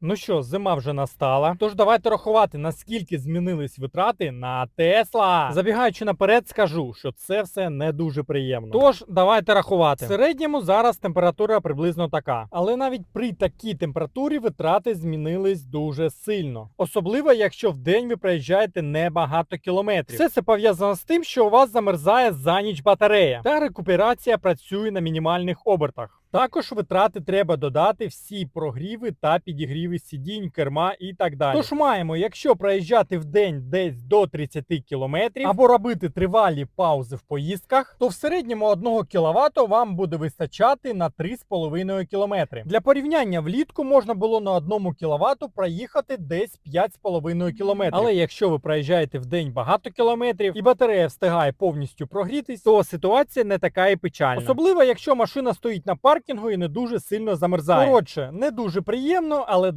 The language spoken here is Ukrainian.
Ну що, зима вже настала. Тож давайте рахувати, наскільки змінились витрати на Тесла. Забігаючи наперед, скажу, що це все не дуже приємно. Тож давайте рахувати. В середньому зараз температура приблизно така. Але навіть при такій температурі витрати змінились дуже сильно. Особливо, якщо в день ви проїжджаєте небагато кілометрів. Все це пов'язано з тим, що у вас замерзає за ніч батарея, та рекуперація працює на мінімальних обертах. Також витрати треба додати всі прогріви та підігріви сидінь, керма і так далі. Тож маємо, якщо проїжджати в день десь до 30 км або робити тривалі паузи в поїздках, то в середньому 1 кВт вам буде вистачати на 3,5 км. Для порівняння влітку можна було на 1 кВт проїхати десь 5,5 км. Але якщо ви проїжджаєте в день багато кілометрів і батарея встигає повністю прогрітись, то ситуація не така і печальна. Особливо, якщо машина стоїть на паркінгу і не дуже сильно замерзає. Коротше, не дуже приємно, але